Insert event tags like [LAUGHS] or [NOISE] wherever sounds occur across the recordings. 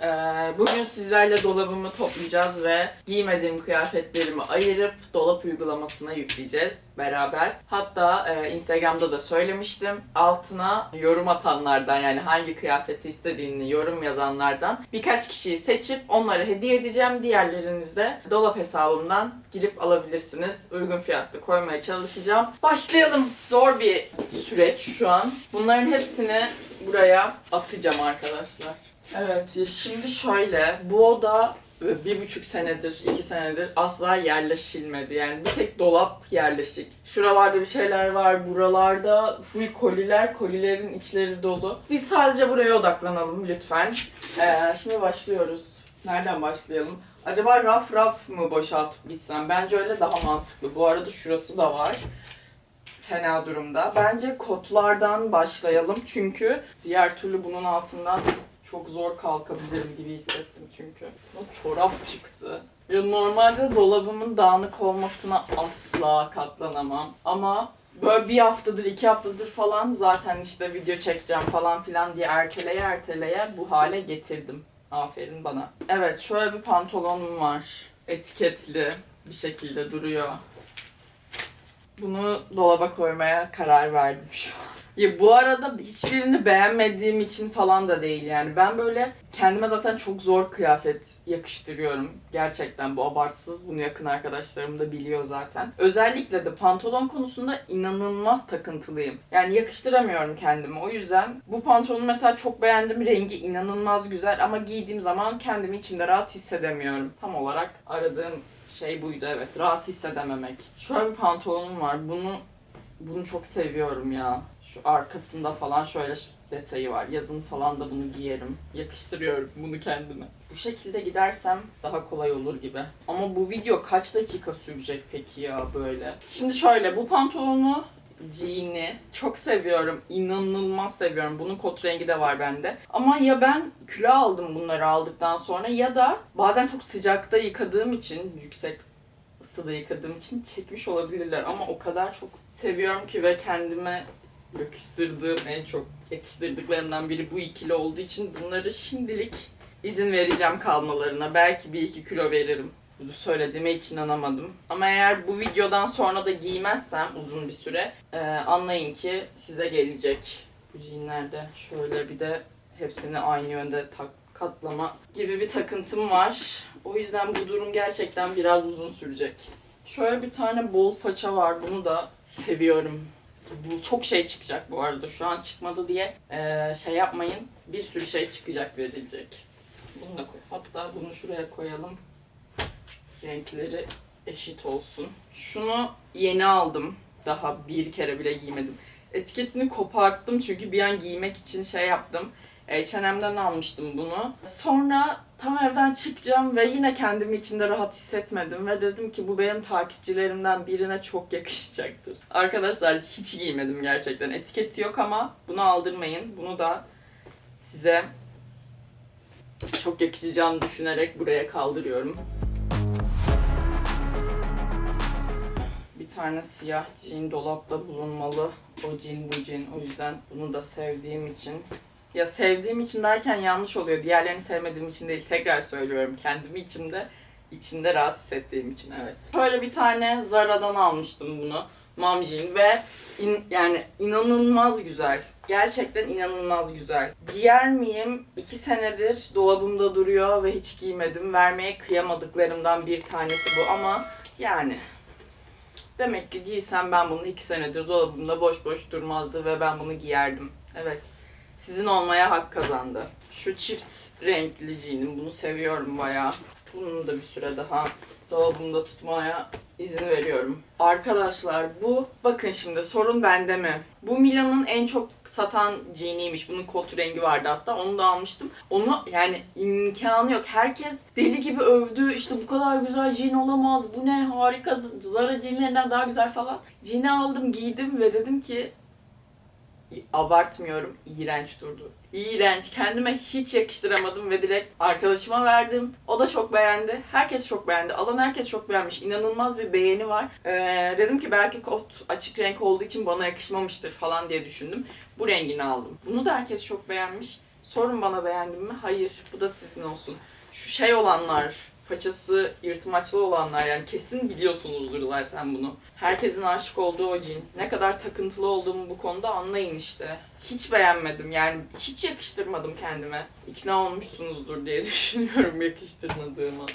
Ee, bugün sizlerle dolabımı toplayacağız ve giymediğim kıyafetlerimi ayırıp dolap uygulamasına yükleyeceğiz beraber. Hatta e, Instagram'da da söylemiştim. Altına yorum atanlardan yani hangi kıyafeti istediğini yorum yazanlardan birkaç kişiyi seçip onlara hediye edeceğim. Diğerleriniz de dolap hesabımdan girip alabilirsiniz. Uygun fiyatlı koymaya çalışacağım. Başlayalım. Zor bir süreç şu an. Bunların hepsini buraya atacağım arkadaşlar. Evet şimdi şöyle bu oda e, bir buçuk senedir, iki senedir asla yerleşilmedi. Yani bir tek dolap yerleşik. Şuralarda bir şeyler var, buralarda full koliler, kolilerin içleri dolu. Biz sadece buraya odaklanalım lütfen. Ee, şimdi başlıyoruz. Nereden başlayalım? Acaba raf raf mı boşaltıp gitsem? Bence öyle daha mantıklı. Bu arada şurası da var fena durumda. Bence kotlardan başlayalım çünkü diğer türlü bunun altından çok zor kalkabilirim gibi hissettim çünkü. O çorap çıktı. Ya normalde dolabımın dağınık olmasına asla katlanamam ama böyle bir haftadır, iki haftadır falan zaten işte video çekeceğim falan filan diye erteleye erteleye bu hale getirdim. Aferin bana. Evet şöyle bir pantolonum var. Etiketli bir şekilde duruyor. Bunu dolaba koymaya karar verdim şu an. Ya bu arada hiçbirini beğenmediğim için falan da değil yani. Ben böyle kendime zaten çok zor kıyafet yakıştırıyorum. Gerçekten bu abartısız. Bunu yakın arkadaşlarım da biliyor zaten. Özellikle de pantolon konusunda inanılmaz takıntılıyım. Yani yakıştıramıyorum kendimi. O yüzden bu pantolonu mesela çok beğendim. Rengi inanılmaz güzel ama giydiğim zaman kendimi içimde rahat hissedemiyorum. Tam olarak aradığım şey buydu evet. Rahat hissedememek. Şöyle bir pantolonum var. Bunu bunu çok seviyorum ya. Şu arkasında falan şöyle detayı var. Yazın falan da bunu giyerim. Yakıştırıyorum bunu kendime. Bu şekilde gidersem daha kolay olur gibi. Ama bu video kaç dakika sürecek peki ya böyle? Şimdi şöyle bu pantolonu jean'i çok seviyorum. İnanılmaz seviyorum. Bunun kot rengi de var bende. Ama ya ben kilo aldım bunları aldıktan sonra ya da bazen çok sıcakta yıkadığım için yüksek ısıda yıkadığım için çekmiş olabilirler ama o kadar çok seviyorum ki ve kendime yakıştırdığım en çok yakıştırdıklarımdan biri bu ikili olduğu için bunları şimdilik izin vereceğim kalmalarına. Belki bir iki kilo veririm. Bunu söylediğime hiç inanamadım. Ama eğer bu videodan sonra da giymezsem uzun bir süre e, anlayın ki size gelecek. Bu jeanlerde şöyle bir de hepsini aynı yönde tak katlama gibi bir takıntım var. O yüzden bu durum gerçekten biraz uzun sürecek. Şöyle bir tane bol paça var. Bunu da seviyorum. Bu çok şey çıkacak bu arada. Şu an çıkmadı diye eee, şey yapmayın. Bir sürü şey çıkacak verilecek. Bunu da koy. Hatta bunu şuraya koyalım. Renkleri eşit olsun. Şunu yeni aldım. Daha bir kere bile giymedim. Etiketini koparttım çünkü bir an giymek için şey yaptım. H&M'den almıştım bunu. Sonra tam evden çıkacağım ve yine kendimi içinde rahat hissetmedim ve dedim ki bu benim takipçilerimden birine çok yakışacaktır. Arkadaşlar hiç giymedim gerçekten. Etiketi yok ama bunu aldırmayın. Bunu da size çok yakışacağını düşünerek buraya kaldırıyorum. Bir tane siyah jean dolapta bulunmalı. O jean bu jean. O yüzden bunu da sevdiğim için ya sevdiğim için derken yanlış oluyor. Diğerlerini sevmediğim için değil. Tekrar söylüyorum. Kendimi içimde içinde rahat hissettiğim için evet. Şöyle bir tane Zara'dan almıştım bunu. Mom jean ve in- yani inanılmaz güzel. Gerçekten inanılmaz güzel. Giyer miyim? İki senedir dolabımda duruyor ve hiç giymedim. Vermeye kıyamadıklarımdan bir tanesi bu ama yani demek ki giysem ben bunu iki senedir dolabımda boş boş durmazdı ve ben bunu giyerdim. Evet sizin olmaya hak kazandı. Şu çift renkli jeanim bunu seviyorum bayağı. Bunu da bir süre daha dolabımda tutmaya izin veriyorum. Arkadaşlar bu bakın şimdi sorun bende mi? Bu Milan'ın en çok satan jeaniymiş. Bunun kot rengi vardı hatta. Onu da almıştım. Onu yani imkanı yok. Herkes deli gibi övdü. İşte bu kadar güzel jean olamaz. Bu ne harika. Zara jeanlerinden daha güzel falan. Jean'i aldım giydim ve dedim ki abartmıyorum. iğrenç durdu. İğrenç. Kendime hiç yakıştıramadım ve direkt arkadaşıma verdim. O da çok beğendi. Herkes çok beğendi. Alan herkes çok beğenmiş. İnanılmaz bir beğeni var. Ee, dedim ki belki kot açık renk olduğu için bana yakışmamıştır falan diye düşündüm. Bu rengini aldım. Bunu da herkes çok beğenmiş. Sorun bana beğendim mi? Hayır. Bu da sizin olsun. Şu şey olanlar, paçası yırtmaçlı olanlar yani kesin biliyorsunuzdur zaten bunu. Herkesin aşık olduğu o cin. Ne kadar takıntılı olduğumu bu konuda anlayın işte. Hiç beğenmedim yani hiç yakıştırmadım kendime. İkna olmuşsunuzdur diye [LAUGHS] düşünüyorum yakıştırmadığıma.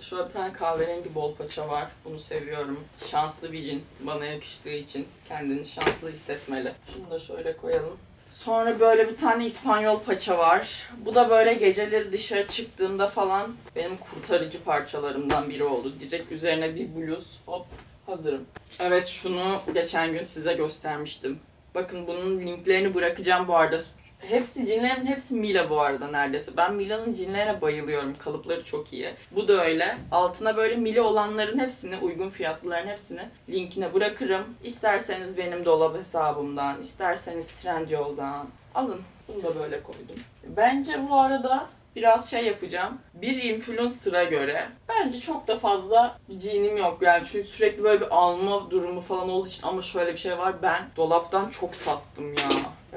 Şurada bir tane kahverengi bol paça var. Bunu seviyorum. Şanslı bir cin. Bana yakıştığı için kendini şanslı hissetmeli. Şunu da şöyle koyalım. Sonra böyle bir tane İspanyol paça var. Bu da böyle geceleri dışarı çıktığımda falan benim kurtarıcı parçalarımdan biri oldu. Direkt üzerine bir bluz. Hop hazırım. Evet şunu geçen gün size göstermiştim. Bakın bunun linklerini bırakacağım bu arada. Hepsi cinlerin hepsi Mila bu arada neredeyse. Ben Mila'nın cinlerine bayılıyorum. Kalıpları çok iyi. Bu da öyle. Altına böyle Mila olanların hepsini, uygun fiyatlıların hepsini linkine bırakırım. İsterseniz benim dolap hesabımdan, isterseniz Trendyol'dan alın. Bunu da böyle koydum. Bence bu arada biraz şey yapacağım. Bir influencer'a göre bence çok da fazla cinim yok. Yani çünkü sürekli böyle bir alma durumu falan olduğu için ama şöyle bir şey var. Ben dolaptan çok sattım ya.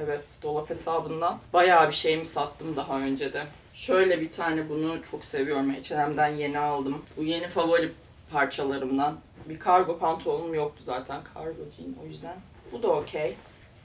Evet dolap hesabından bayağı bir şeyimi sattım daha önce de. Şöyle bir tane bunu çok seviyorum. H&M'den yeni aldım. Bu yeni favori parçalarımdan. Bir kargo pantolonum yoktu zaten. Kargo jean o yüzden. Bu da okey.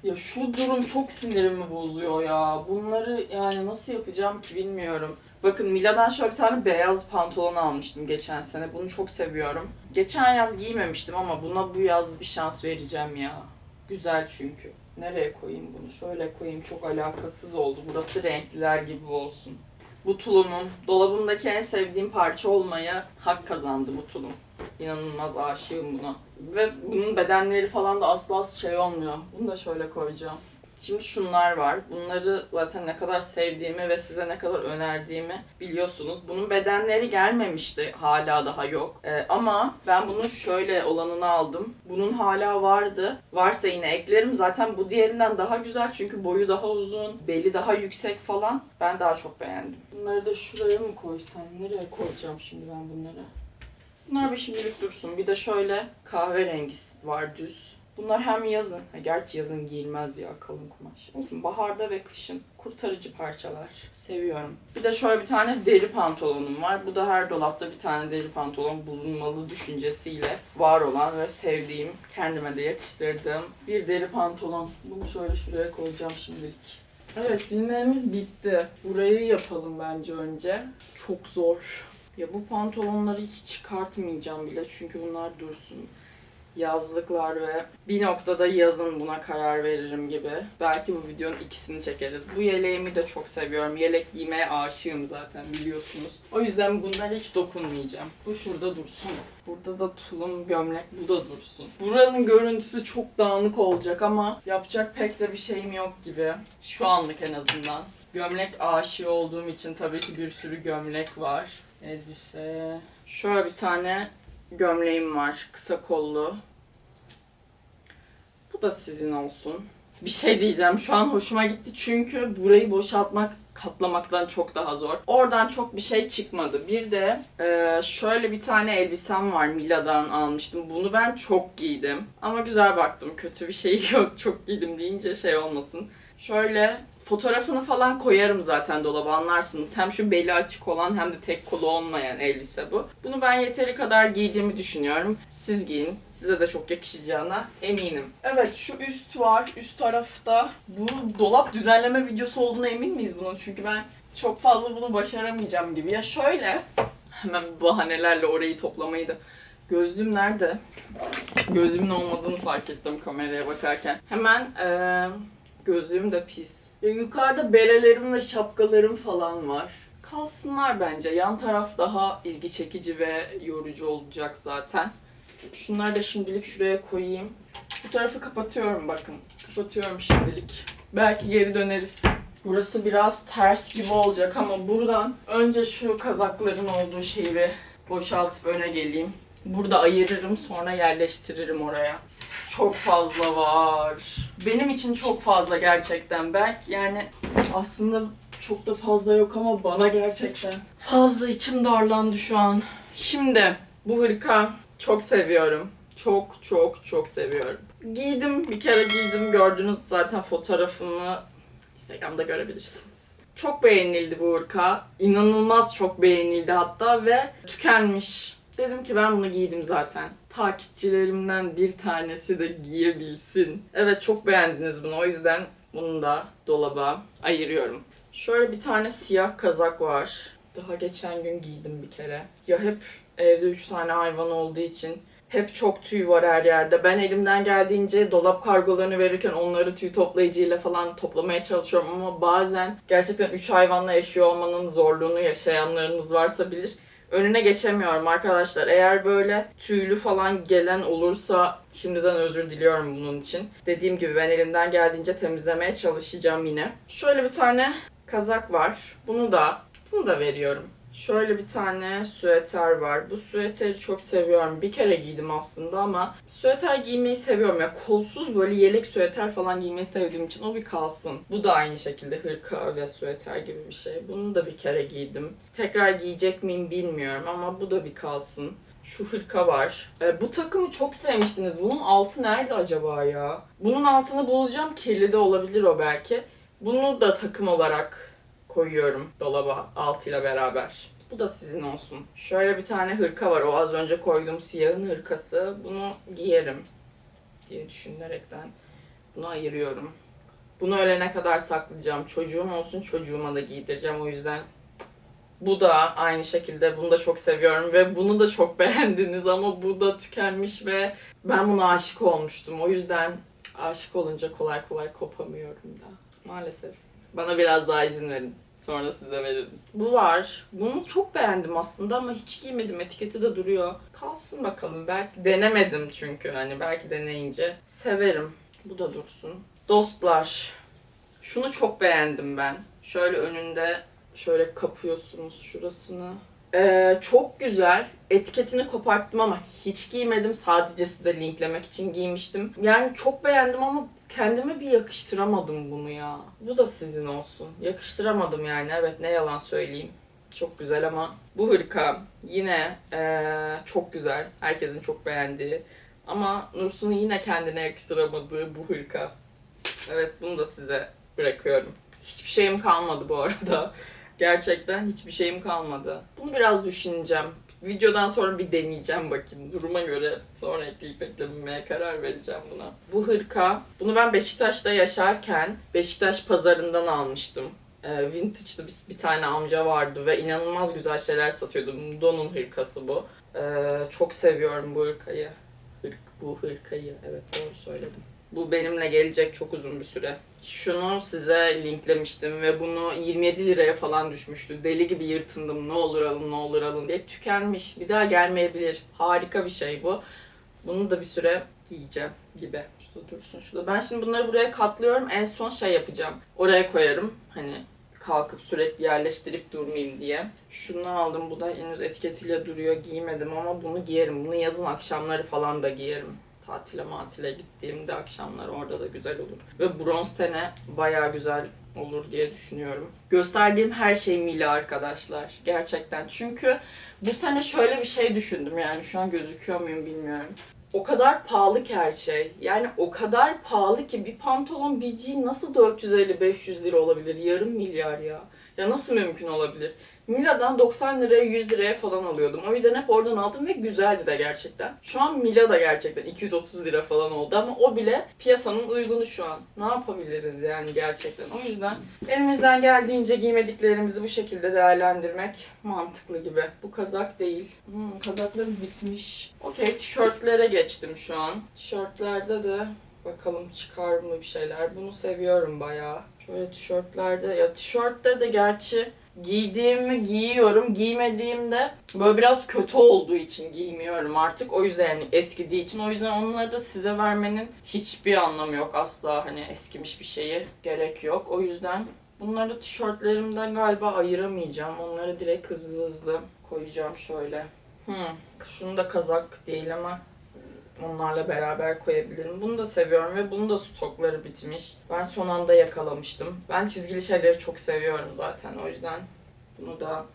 Ya şu durum çok sinirimi bozuyor ya. Bunları yani nasıl yapacağım ki bilmiyorum. Bakın Mila'dan şöyle bir tane beyaz pantolon almıştım geçen sene. Bunu çok seviyorum. Geçen yaz giymemiştim ama buna bu yaz bir şans vereceğim ya. Güzel çünkü. Nereye koyayım bunu? Şöyle koyayım. Çok alakasız oldu. Burası renkliler gibi olsun. Bu tulumum. Dolabımdaki en sevdiğim parça olmaya hak kazandı bu tulum. İnanılmaz aşığım buna. Ve bunun bedenleri falan da asla şey olmuyor. Bunu da şöyle koyacağım. Şimdi şunlar var. Bunları zaten ne kadar sevdiğimi ve size ne kadar önerdiğimi biliyorsunuz. Bunun bedenleri gelmemişti. Hala daha yok. Ee, ama ben bunun şöyle olanını aldım. Bunun hala vardı. Varsa yine eklerim. Zaten bu diğerinden daha güzel çünkü boyu daha uzun, beli daha yüksek falan. Ben daha çok beğendim. Bunları da şuraya mı koysam? Nereye koyacağım şimdi ben bunları? Bunlar bir şimdilik dursun. Bir de şöyle kahverengi var düz. Bunlar hem yazın, ha, gerçi yazın giyilmez ya kalın kumaş. Olsun baharda ve kışın kurtarıcı parçalar. Seviyorum. Bir de şöyle bir tane deri pantolonum var. Bu da her dolapta bir tane deri pantolon bulunmalı düşüncesiyle var olan ve sevdiğim, kendime de yakıştırdığım bir deri pantolon. Bunu şöyle şuraya koyacağım şimdilik. Evet dinlerimiz bitti. Burayı yapalım bence önce. Çok zor. Ya bu pantolonları hiç çıkartmayacağım bile çünkü bunlar dursun. Yazlıklar ve bir noktada yazın buna karar veririm gibi. Belki bu videonun ikisini çekeriz. Bu yeleğimi de çok seviyorum. Yelek giymeye aşığım zaten biliyorsunuz. O yüzden bunlara hiç dokunmayacağım. Bu şurada dursun. Burada da tulum gömlek bu da dursun. Buranın görüntüsü çok dağınık olacak ama yapacak pek de bir şeyim yok gibi. Şu anlık en azından. Gömlek aşığı olduğum için tabii ki bir sürü gömlek var. Elbise. Şöyle bir tane gömleğim var. Kısa kollu. Bu da sizin olsun. Bir şey diyeceğim. Şu an hoşuma gitti çünkü burayı boşaltmak katlamaktan çok daha zor. Oradan çok bir şey çıkmadı. Bir de e, şöyle bir tane elbisem var. Mila'dan almıştım. Bunu ben çok giydim. Ama güzel baktım. Kötü bir şey [LAUGHS] yok. Çok giydim deyince şey olmasın. Şöyle fotoğrafını falan koyarım zaten dolaba anlarsınız. Hem şu beli açık olan hem de tek kolu olmayan elbise bu. Bunu ben yeteri kadar giydiğimi düşünüyorum. Siz giyin. Size de çok yakışacağına eminim. Evet şu üst var. Üst tarafta bu dolap düzenleme videosu olduğuna emin miyiz bunun? Çünkü ben çok fazla bunu başaramayacağım gibi. Ya şöyle hemen bahanelerle orayı toplamayı da Gözlüğüm nerede? Gözlüğümün olmadığını fark ettim kameraya bakarken. Hemen eee Gözlüğüm de pis. Ya yukarıda berelerim ve şapkalarım falan var. Kalsınlar bence. Yan taraf daha ilgi çekici ve yorucu olacak zaten. Şunları da şimdilik şuraya koyayım. Bu tarafı kapatıyorum bakın. Kapatıyorum şimdilik. Belki geri döneriz. Burası biraz ters gibi olacak ama buradan önce şu kazakların olduğu şeyi boşaltıp öne geleyim. Burada ayırırım sonra yerleştiririm oraya. Çok fazla var. Benim için çok fazla gerçekten. Belki yani aslında çok da fazla yok ama bana gerçekten fazla içim darlandı şu an. Şimdi bu hırka çok seviyorum. Çok çok çok seviyorum. Giydim bir kere giydim gördünüz zaten fotoğrafımı Instagram'da görebilirsiniz. Çok beğenildi bu hırka. İnanılmaz çok beğenildi hatta ve tükenmiş. Dedim ki ben bunu giydim zaten. Takipçilerimden bir tanesi de giyebilsin. Evet çok beğendiniz bunu o yüzden bunu da dolaba ayırıyorum. Şöyle bir tane siyah kazak var. Daha geçen gün giydim bir kere. Ya hep evde 3 tane hayvan olduğu için hep çok tüy var her yerde. Ben elimden geldiğince dolap kargolarını verirken onları tüy toplayıcıyla falan toplamaya çalışıyorum ama bazen gerçekten 3 hayvanla yaşıyor olmanın zorluğunu yaşayanlarınız varsa bilir. Önüne geçemiyorum arkadaşlar. Eğer böyle tüylü falan gelen olursa şimdiden özür diliyorum bunun için. Dediğim gibi ben elimden geldiğince temizlemeye çalışacağım yine. Şöyle bir tane kazak var. Bunu da bunu da veriyorum. Şöyle bir tane süeter var. Bu süeteri çok seviyorum. Bir kere giydim aslında ama süeter giymeyi seviyorum ya. Kolsuz böyle yelek süeter falan giymeyi sevdiğim için o bir kalsın. Bu da aynı şekilde hırka ve süeter gibi bir şey. Bunu da bir kere giydim. Tekrar giyecek miyim bilmiyorum ama bu da bir kalsın. Şu hırka var. E, bu takımı çok sevmiştiniz. Bunun altı nerede acaba ya? Bunun altını bulacağım. Kirli de olabilir o belki. Bunu da takım olarak koyuyorum dolaba altıyla beraber. Bu da sizin olsun. Şöyle bir tane hırka var. O az önce koyduğum siyahın hırkası. Bunu giyerim diye düşünerekten bunu ayırıyorum. Bunu ölene kadar saklayacağım. Çocuğum olsun çocuğuma da giydireceğim. O yüzden bu da aynı şekilde bunu da çok seviyorum ve bunu da çok [LAUGHS] beğendiniz ama bu da tükenmiş ve ben buna aşık olmuştum. O yüzden aşık olunca kolay kolay kopamıyorum da maalesef. Bana biraz daha izin verin. Sonra size veririm. Bu var. Bunu çok beğendim aslında ama hiç giymedim. Etiketi de duruyor. Kalsın bakalım. Belki denemedim çünkü. Hani belki deneyince severim. Bu da dursun. Dostlar. Şunu çok beğendim ben. Şöyle önünde şöyle kapıyorsunuz şurasını. Ee, çok güzel. Etiketini koparttım ama hiç giymedim. Sadece size linklemek için giymiştim. Yani çok beğendim ama kendime bir yakıştıramadım bunu ya. Bu da sizin olsun. Yakıştıramadım yani. Evet ne yalan söyleyeyim. Çok güzel ama bu hırka yine ee, çok güzel. Herkesin çok beğendiği. Ama Nursun'un yine kendine yakıştıramadığı bu hırka. Evet bunu da size bırakıyorum. Hiçbir şeyim kalmadı bu arada. Gerçekten hiçbir şeyim kalmadı. Bunu biraz düşüneceğim. Videodan sonra bir deneyeceğim bakayım. Duruma göre sonra ekleyip eklememeye karar vereceğim buna. Bu hırka, bunu ben Beşiktaş'ta yaşarken Beşiktaş pazarından almıştım. Ee, vintage'da bir, bir tane amca vardı ve inanılmaz güzel şeyler satıyordu. Don'un hırkası bu. Ee, çok seviyorum bu hırkayı. Hırk, bu hırkayı, evet doğru söyledim. Bu benimle gelecek çok uzun bir süre. Şunu size linklemiştim ve bunu 27 liraya falan düşmüştü. Deli gibi yırtındım. Ne olur alın, ne olur alın diye. Tükenmiş. Bir daha gelmeyebilir. Harika bir şey bu. Bunu da bir süre giyeceğim gibi. Şurada dursun şurada. Ben şimdi bunları buraya katlıyorum. En son şey yapacağım. Oraya koyarım. Hani kalkıp sürekli yerleştirip durmayayım diye. Şunu aldım. Bu da henüz etiketiyle duruyor. Giymedim ama bunu giyerim. Bunu yazın akşamları falan da giyerim tatile matile gittiğimde akşamlar orada da güzel olur. Ve bronz tene bayağı güzel olur diye düşünüyorum. Gösterdiğim her şey Mila arkadaşlar. Gerçekten. Çünkü bu sene şöyle bir şey düşündüm yani şu an gözüküyor muyum bilmiyorum. O kadar pahalı ki her şey. Yani o kadar pahalı ki bir pantolon jean nasıl 450-500 lira olabilir? Yarım milyar ya. Ya nasıl mümkün olabilir? Mila'dan 90 liraya 100 liraya falan alıyordum. O yüzden hep oradan aldım ve güzeldi de gerçekten. Şu an Mila da gerçekten 230 lira falan oldu ama o bile piyasanın uygunu şu an. Ne yapabiliriz yani gerçekten. O yüzden elimizden geldiğince giymediklerimizi bu şekilde değerlendirmek mantıklı gibi. Bu kazak değil. Hmm, kazaklarım bitmiş. Okey tişörtlere geçtim şu an. Tişörtlerde de Bakalım çıkar mı bir şeyler. Bunu seviyorum bayağı. Şöyle tişörtlerde ya tişörtte de gerçi giydiğimi giyiyorum. Giymediğimde böyle biraz kötü olduğu için giymiyorum artık. O yüzden yani eskidiği için. O yüzden onları da size vermenin hiçbir anlamı yok. Asla hani eskimiş bir şeyi gerek yok. O yüzden bunları tişörtlerimden galiba ayıramayacağım. Onları direkt hızlı hızlı koyacağım şöyle. Hmm. Şunu da kazak değil ama onlarla beraber koyabilirim. Bunu da seviyorum ve bunun da stokları bitmiş. Ben son anda yakalamıştım. Ben çizgili şeyleri çok seviyorum zaten o yüzden bunu da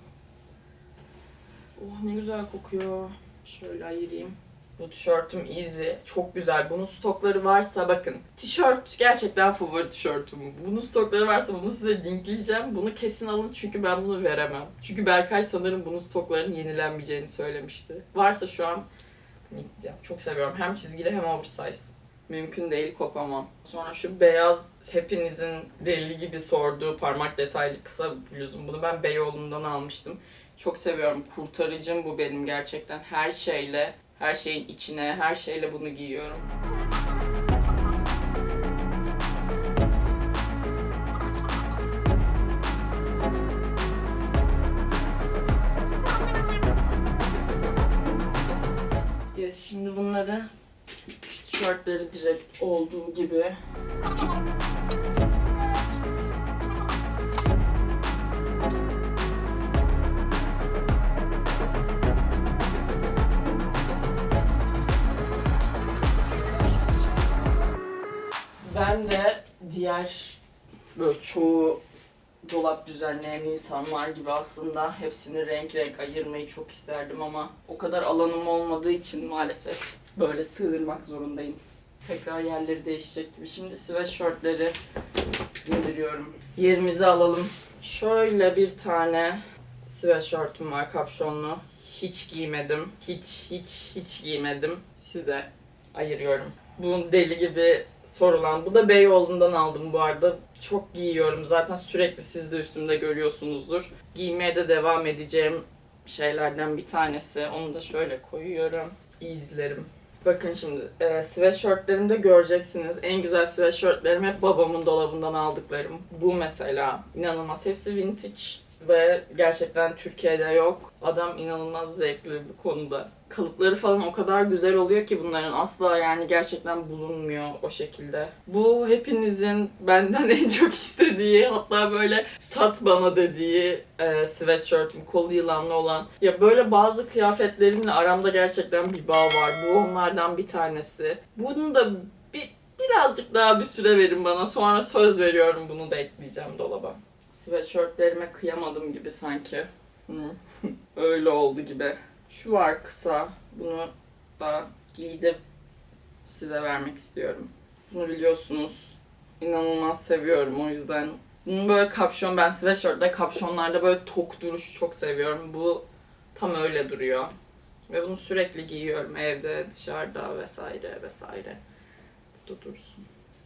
Oh ne güzel kokuyor. Şöyle ayırayım. Bu tişörtüm Easy. Çok güzel. Bunun stokları varsa bakın. Tişört gerçekten favori tişörtüm. Bunun stokları varsa bunu size linkleyeceğim. Bunu kesin alın çünkü ben bunu veremem. Çünkü Berkay sanırım bunun stoklarının yenilenmeyeceğini söylemişti. Varsa şu an linkleyeceğim. Çok seviyorum. Hem çizgili hem oversize. Mümkün değil kopamam. Sonra şu beyaz hepinizin deli gibi sorduğu parmak detaylı kısa bluzum. Bunu ben Beyoğlu'ndan almıştım. Çok seviyorum. Kurtarıcım bu benim gerçekten. Her şeyle, her şeyin içine, her şeyle bunu giyiyorum. Şimdi bunları şu tişörtleri direkt olduğu gibi. Ben de diğer böyle çoğu dolap düzenleyen insanlar gibi aslında hepsini renk renk ayırmayı çok isterdim ama o kadar alanım olmadığı için maalesef böyle sığdırmak zorundayım. Tekrar yerleri değişecek gibi. Şimdi sweatshirtleri indiriyorum. Yerimizi alalım. Şöyle bir tane sweatshirtüm var kapşonlu. Hiç giymedim. Hiç hiç hiç giymedim. Size ayırıyorum. Bu deli gibi sorulan. Bu da Beyoğlu'ndan aldım bu arada. Çok giyiyorum. Zaten sürekli siz de üstümde görüyorsunuzdur. Giymeye de devam edeceğim şeylerden bir tanesi. Onu da şöyle koyuyorum. İzlerim. Bakın şimdi e, sweatshirtlerimde göreceksiniz. En güzel sweatshirtlerim hep babamın dolabından aldıklarım. Bu mesela inanılmaz. Hepsi vintage ve gerçekten Türkiye'de yok. Adam inanılmaz zevkli bu konuda. Kalıpları falan o kadar güzel oluyor ki bunların asla yani gerçekten bulunmuyor o şekilde. Bu hepinizin benden [LAUGHS] en çok istediği hatta böyle sat bana dediği e, sweatshirt'üm kolu yılanlı olan. Ya böyle bazı kıyafetlerimle aramda gerçekten bir bağ var. Bu onlardan bir tanesi. Bunu da bir, birazcık daha bir süre verin bana. Sonra söz veriyorum bunu da ekleyeceğim dolaba. Sweatshirtlerime kıyamadım gibi sanki. [LAUGHS] Öyle oldu gibi. Şu var kısa. Bunu da giydim. Size vermek istiyorum. Bunu biliyorsunuz. İnanılmaz seviyorum o yüzden. Bunun böyle kapşon, ben sweatshirtte kapşonlarda böyle tok duruşu çok seviyorum. Bu tam öyle duruyor. Ve bunu sürekli giyiyorum evde, dışarıda vesaire vesaire. Bu da dursun.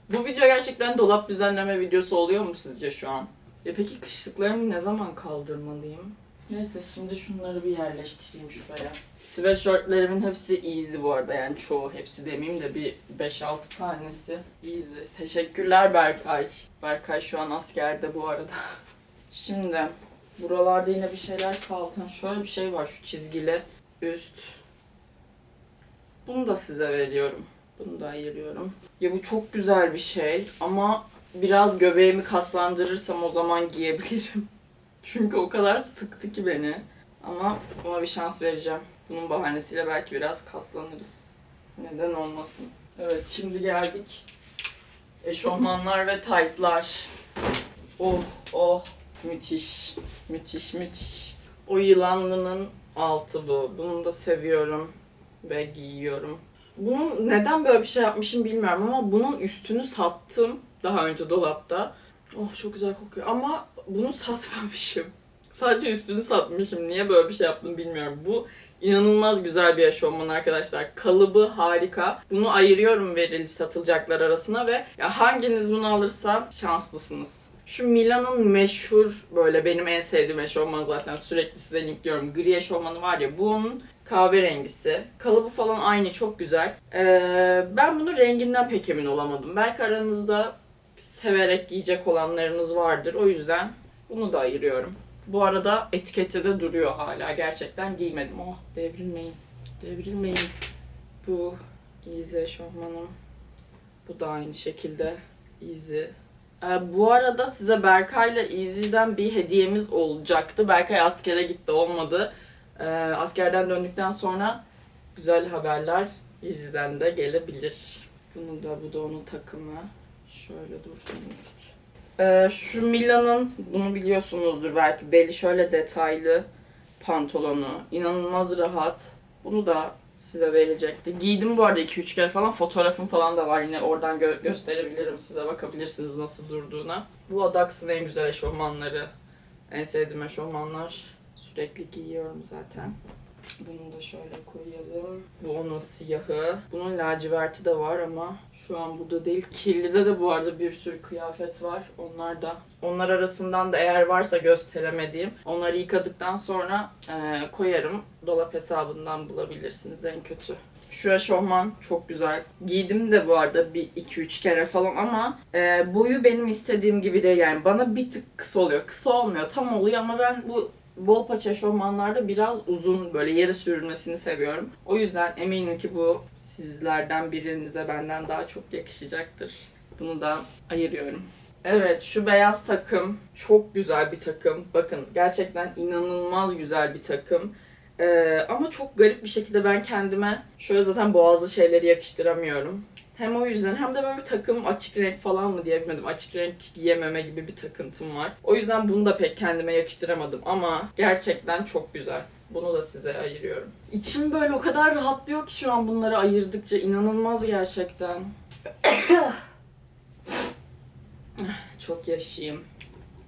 Bu video gerçekten dolap düzenleme videosu oluyor mu sizce şu an? E peki kışlıklarımı ne zaman kaldırmalıyım? Neyse şimdi şunları bir yerleştireyim şuraya. Sweatshirtlerimin hepsi easy bu arada yani çoğu hepsi demeyeyim de bir 5-6 tanesi easy. Teşekkürler Berkay. Berkay şu an askerde bu arada. [LAUGHS] Şimdi buralarda yine bir şeyler kaldı. Şöyle bir şey var şu çizgili üst. Bunu da size veriyorum. Bunu da ayırıyorum. Ya bu çok güzel bir şey ama biraz göbeğimi kaslandırırsam o zaman giyebilirim. [LAUGHS] Çünkü o kadar sıktı ki beni. Ama buna bir şans vereceğim. Bunun bahanesiyle belki biraz kaslanırız. Neden olmasın. Evet şimdi geldik. Eşofmanlar ve taytlar. Oh oh müthiş. Müthiş müthiş. O yılanlının altı bu. Bunu da seviyorum ve giyiyorum. Bunun neden böyle bir şey yapmışım bilmiyorum ama bunun üstünü sattım daha önce dolapta. Oh çok güzel kokuyor ama bunu [LAUGHS] satmamışım. Sadece üstünü satmışım. Niye böyle bir şey yaptım bilmiyorum. Bu inanılmaz güzel bir eşofman arkadaşlar. Kalıbı harika. Bunu ayırıyorum verili satılacaklar arasına ve ya hanginiz bunu alırsa şanslısınız. Şu Milan'ın meşhur böyle benim en sevdiğim eşofman zaten sürekli size linkliyorum. Gri eşofmanı var ya bu onun kahverengisi. Kalıbı falan aynı çok güzel. Ee, ben bunun renginden pek emin olamadım. Belki aranızda severek giyecek olanlarınız vardır. O yüzden bunu da ayırıyorum. Bu arada etiketi de duruyor hala. Gerçekten giymedim. Oh devrilmeyin. Devrilmeyin. Bu Easy eşofmanım. Bu da aynı şekilde Easy. Ee, bu arada size Berkay'la Easy'den bir hediyemiz olacaktı. Berkay askere gitti olmadı. Ee, askerden döndükten sonra güzel haberler Easy'den de gelebilir. Bunu da bu da onun takımı. Şöyle dursun üst. Ee, şu Mila'nın bunu biliyorsunuzdur belki beli şöyle detaylı pantolonu. inanılmaz rahat. Bunu da size verecekti. Giydim bu arada 2-3 kere falan. Fotoğrafım falan da var. Yine oradan gö- gösterebilirim size. Bakabilirsiniz nasıl durduğuna. Bu Adax'ın en güzel eşofmanları. En sevdiğim eşofmanlar. Sürekli giyiyorum zaten. Bunu da şöyle koyalım. Bu onun siyahı. Bunun laciverti de var ama şu an burada değil. Kirlide de bu arada bir sürü kıyafet var. Onlar da. Onlar arasından da eğer varsa gösteremediğim onları yıkadıktan sonra eee, koyarım. Dolap hesabından bulabilirsiniz en kötü. Şu eşofman çok güzel. Giydim de bu arada bir iki üç kere falan ama e, boyu benim istediğim gibi değil yani. Bana bir tık kısa oluyor. Kısa olmuyor. Tam oluyor ama ben bu bol paça eşofmanlarda biraz uzun böyle yere sürülmesini seviyorum. O yüzden eminim ki bu sizlerden birinize benden daha çok yakışacaktır. Bunu da ayırıyorum. Evet şu beyaz takım çok güzel bir takım. Bakın gerçekten inanılmaz güzel bir takım. Ee, ama çok garip bir şekilde ben kendime şöyle zaten boğazlı şeyleri yakıştıramıyorum. Hem o yüzden hem de böyle bir takım açık renk falan mı diyebilmedim. Açık renk giyememe gibi bir takıntım var. O yüzden bunu da pek kendime yakıştıramadım ama gerçekten çok güzel. Bunu da size ayırıyorum. İçim böyle o kadar rahatlıyor ki şu an bunları ayırdıkça inanılmaz gerçekten. [COUGHS] çok yaşayayım.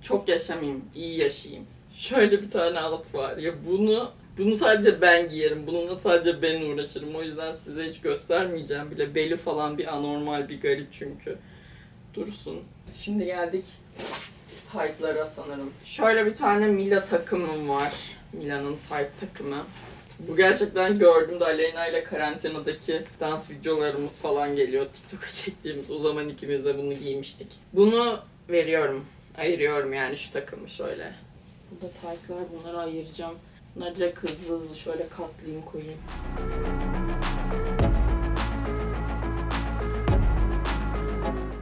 Çok yaşamayayım, iyi yaşayayım. Şöyle bir tane alt var ya bunu bunu sadece ben giyerim. Bununla sadece ben uğraşırım. O yüzden size hiç göstermeyeceğim bile. Beli falan bir anormal bir garip çünkü. Dursun. Şimdi geldik taytlara sanırım. Şöyle bir tane Mila takımım var. Mila'nın tayt takımı. Bu gerçekten gördüğümde Aleyna ile karantinadaki dans videolarımız falan geliyor. TikTok'a çektiğimiz o zaman ikimiz de bunu giymiştik. Bunu veriyorum. Ayırıyorum yani şu takımı şöyle. Burada taytlar bunları ayıracağım. Bunları direkt hızlı hızlı şöyle katlayayım koyayım.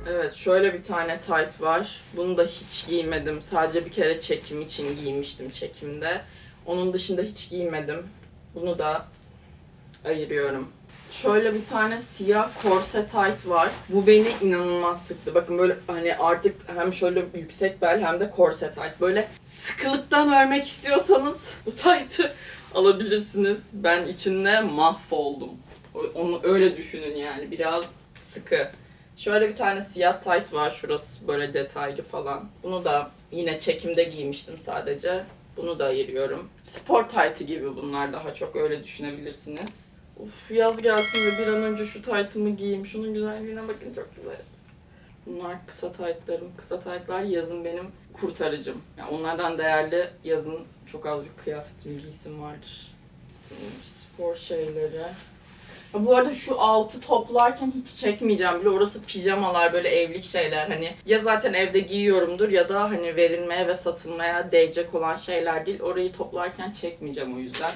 Evet şöyle bir tane tight var. Bunu da hiç giymedim. Sadece bir kere çekim için giymiştim çekimde. Onun dışında hiç giymedim. Bunu da ayırıyorum. Şöyle bir tane siyah korse tight var. Bu beni inanılmaz sıktı. Bakın böyle hani artık hem şöyle yüksek bel hem de korse tight. Böyle sıkılıktan ölmek istiyorsanız bu tight'ı alabilirsiniz. Ben içinde mahvoldum. Onu öyle düşünün yani. Biraz sıkı. Şöyle bir tane siyah tight var. Şurası böyle detaylı falan. Bunu da yine çekimde giymiştim sadece. Bunu da ayırıyorum. Spor tight'ı gibi bunlar daha çok öyle düşünebilirsiniz. Uf yaz gelsin ve bir an önce şu taytımı giyeyim. Şunun güzelliğine bakın çok güzel. Bunlar kısa taytlarım. Kısa taytlar yazın benim kurtarıcım. Yani onlardan değerli yazın çok az bir kıyafetim, giysim vardır. Spor şeyleri. Bu arada şu altı toplarken hiç çekmeyeceğim bile. Orası pijamalar böyle evlilik şeyler. Hani ya zaten evde giyiyorumdur ya da hani verilmeye ve satılmaya değecek olan şeyler değil. Orayı toplarken çekmeyeceğim o yüzden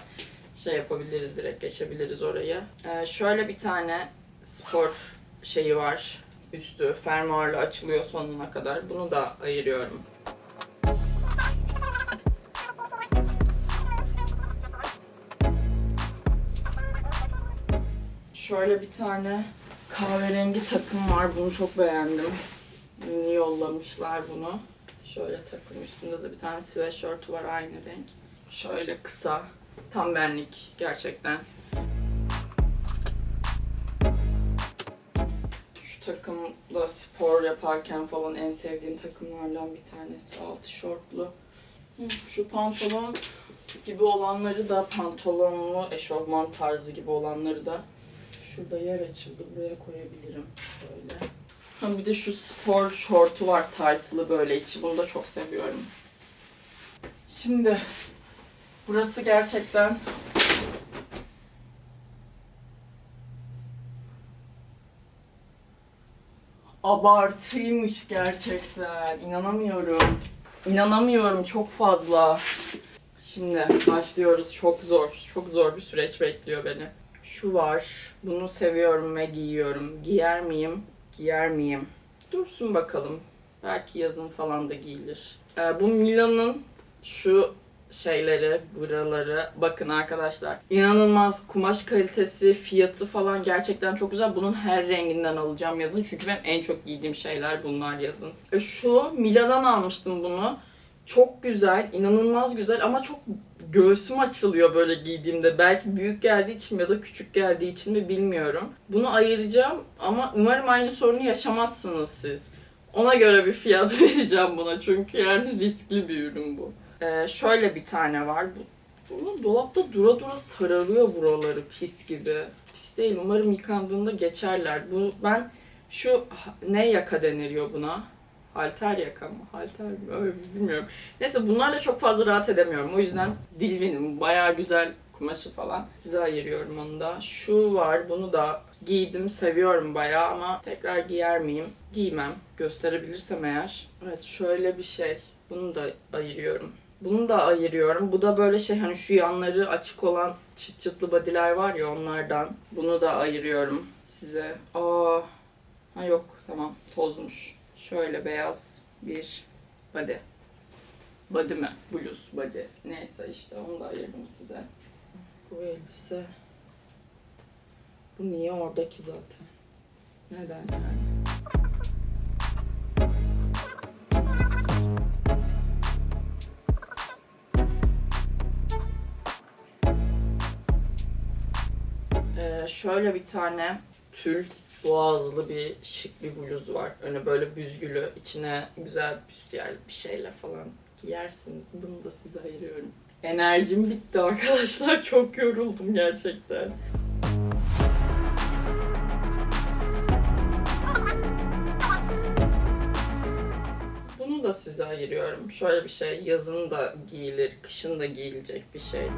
şey yapabiliriz direkt geçebiliriz orayı. Ee, şöyle bir tane spor şeyi var. Üstü fermuarlı açılıyor sonuna kadar. Bunu da ayırıyorum. Şöyle bir tane kahverengi takım var. Bunu çok beğendim. Yeni yollamışlar bunu. Şöyle takım üstünde de bir tane sweatshirt var aynı renk. Şöyle kısa. Tam benlik gerçekten. Şu takım da spor yaparken falan en sevdiğim takımlardan bir tanesi. Altı şortlu. Şu pantolon gibi olanları da pantolonlu, eşofman tarzı gibi olanları da şurada yer açıldı. Buraya koyabilirim. Şöyle. Ha bir de şu spor şortu var taytlı böyle içi. Bunu da çok seviyorum. Şimdi burası gerçekten abartıymış gerçekten. İnanamıyorum. İnanamıyorum çok fazla. Şimdi başlıyoruz. Çok zor. Çok zor bir süreç bekliyor beni. Şu var. Bunu seviyorum ve giyiyorum. Giyer miyim? Giyer miyim? Dursun bakalım. Belki yazın falan da giyilir. Ee, bu Milan'ın şu şeyleri, buraları bakın arkadaşlar. İnanılmaz kumaş kalitesi, fiyatı falan gerçekten çok güzel. Bunun her renginden alacağım yazın. Çünkü benim en çok giydiğim şeyler bunlar yazın. E, Şu Milan'dan almıştım bunu. Çok güzel, inanılmaz güzel ama çok göğsüm açılıyor böyle giydiğimde. Belki büyük geldiği için ya da küçük geldiği için mi bilmiyorum. Bunu ayıracağım ama umarım aynı sorunu yaşamazsınız siz. Ona göre bir fiyat [LAUGHS] vereceğim buna çünkü yani riskli bir ürün bu. Ee, şöyle bir tane var. Bu, bunu dolapta dura dura sararıyor buraları pis gibi. Pis değil umarım yıkandığında geçerler. Bu ben şu ne yaka deniliyor buna? Halter yaka mı? Halter mi? Öyle bilmiyorum. Neyse bunlarla çok fazla rahat edemiyorum. O yüzden Dilvin'in bayağı güzel kumaşı falan. Size ayırıyorum onu da. Şu var. Bunu da giydim. Seviyorum bayağı ama tekrar giyer miyim? Giymem. Gösterebilirsem eğer. Evet şöyle bir şey. Bunu da ayırıyorum. Bunu da ayırıyorum. Bu da böyle şey hani şu yanları açık olan çıt çıtlı bodyler var ya onlardan. Bunu da ayırıyorum size. Aa, ha yok tamam tozmuş. Şöyle beyaz bir body. Body mi? Bluz body. Neyse işte onu da ayırdım size. Bu elbise. Bu niye oradaki zaten? Neden yani? Şöyle bir tane tül boğazlı bir şık bir bluz var. Önü böyle büzgülü, içine güzel büstiyer bir şeyle falan giyersiniz. Bunu da size ayırıyorum. Enerjim bitti arkadaşlar. [LAUGHS] Çok yoruldum gerçekten. Bunu da size ayırıyorum. Şöyle bir şey yazın da giyilir, kışın da giyilecek bir şey.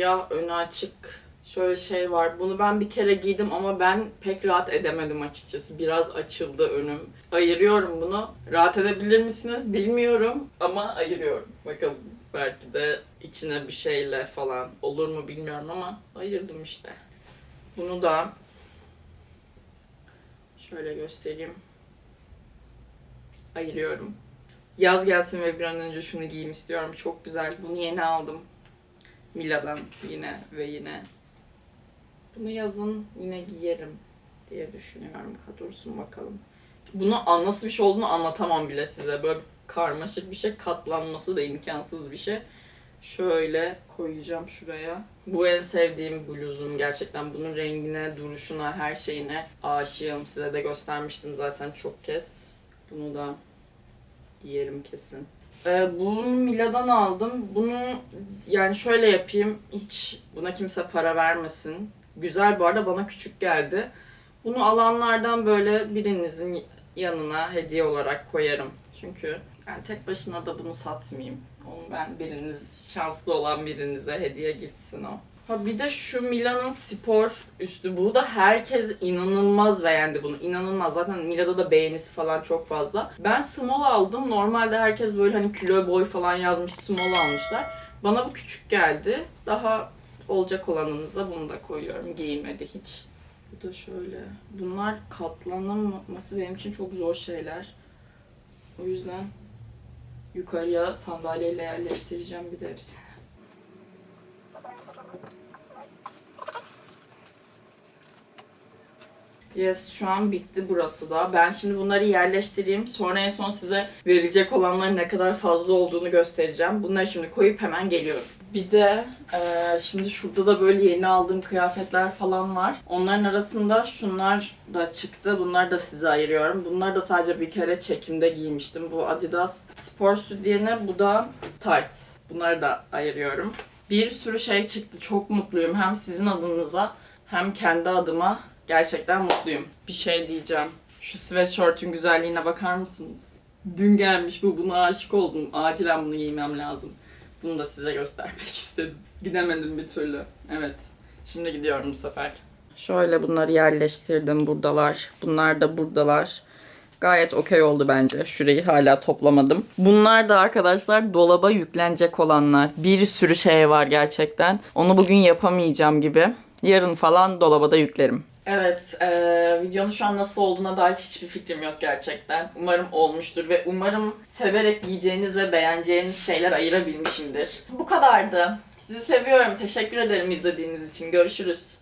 Siyah önü açık şöyle şey var. Bunu ben bir kere giydim ama ben pek rahat edemedim açıkçası. Biraz açıldı önüm. Ayırıyorum bunu. Rahat edebilir misiniz bilmiyorum ama ayırıyorum. Bakalım belki de içine bir şeyle falan olur mu bilmiyorum ama ayırdım işte. Bunu da şöyle göstereyim. Ayırıyorum. Yaz gelsin ve bir an önce şunu giyeyim istiyorum. Çok güzel. Bunu yeni aldım. Mila'dan yine ve yine. Bunu yazın yine giyerim diye düşünüyorum. Dursun bakalım. Bunu nasıl bir şey olduğunu anlatamam bile size. Böyle karmaşık bir şey, katlanması da imkansız bir şey. Şöyle koyacağım şuraya. Bu en sevdiğim bluzum gerçekten. Bunun rengine, duruşuna, her şeyine aşığım. Size de göstermiştim zaten çok kez. Bunu da giyerim kesin. Ee, bunu Mila'dan aldım. Bunu yani şöyle yapayım. Hiç buna kimse para vermesin. Güzel bu arada bana küçük geldi. Bunu alanlardan böyle birinizin yanına hediye olarak koyarım. Çünkü yani tek başına da bunu satmayayım. Onu ben biriniz şanslı olan birinize hediye gitsin o. Ha bir de şu Mila'nın spor üstü. Bu da herkes inanılmaz beğendi bunu. İnanılmaz. Zaten Mila'da da beğenisi falan çok fazla. Ben small aldım. Normalde herkes böyle hani kilo boy falan yazmış small almışlar. Bana bu küçük geldi. Daha olacak olanınıza bunu da koyuyorum. Giyilmedi hiç. Bu da şöyle. Bunlar katlanılması benim için çok zor şeyler. O yüzden yukarıya sandalyeyle yerleştireceğim bir de hepsini. Yes, şu an bitti burası da. Ben şimdi bunları yerleştireyim. Sonra en son size verilecek olanların ne kadar fazla olduğunu göstereceğim. Bunları şimdi koyup hemen geliyorum. Bir de eee, şimdi şurada da böyle yeni aldığım kıyafetler falan var. Onların arasında şunlar da çıktı. Bunları da size ayırıyorum. Bunları da sadece bir kere çekimde giymiştim. Bu Adidas Spor Sütyeni, bu da tight. Bunları da ayırıyorum. Bir sürü şey çıktı. Çok mutluyum. Hem sizin adınıza hem kendi adıma gerçekten mutluyum. Bir şey diyeceğim. Şu sweatshirt'ün güzelliğine bakar mısınız? Dün gelmiş bu. Buna aşık oldum. Acilen bunu giymem lazım. Bunu da size göstermek [LAUGHS] istedim. Gidemedim bir türlü. Evet. Şimdi gidiyorum bu sefer. Şöyle bunları yerleştirdim. Buradalar. Bunlar da buradalar. Gayet okey oldu bence. Şurayı hala toplamadım. Bunlar da arkadaşlar dolaba yüklenecek olanlar. Bir sürü şey var gerçekten. Onu bugün yapamayacağım gibi. Yarın falan dolaba da yüklerim. Evet, eee, videonun şu an nasıl olduğuna dair hiçbir fikrim yok gerçekten. Umarım olmuştur ve umarım severek yiyeceğiniz ve beğeneceğiniz şeyler ayırabilmişimdir. Bu kadardı. Sizi seviyorum. Teşekkür ederim izlediğiniz için. Görüşürüz.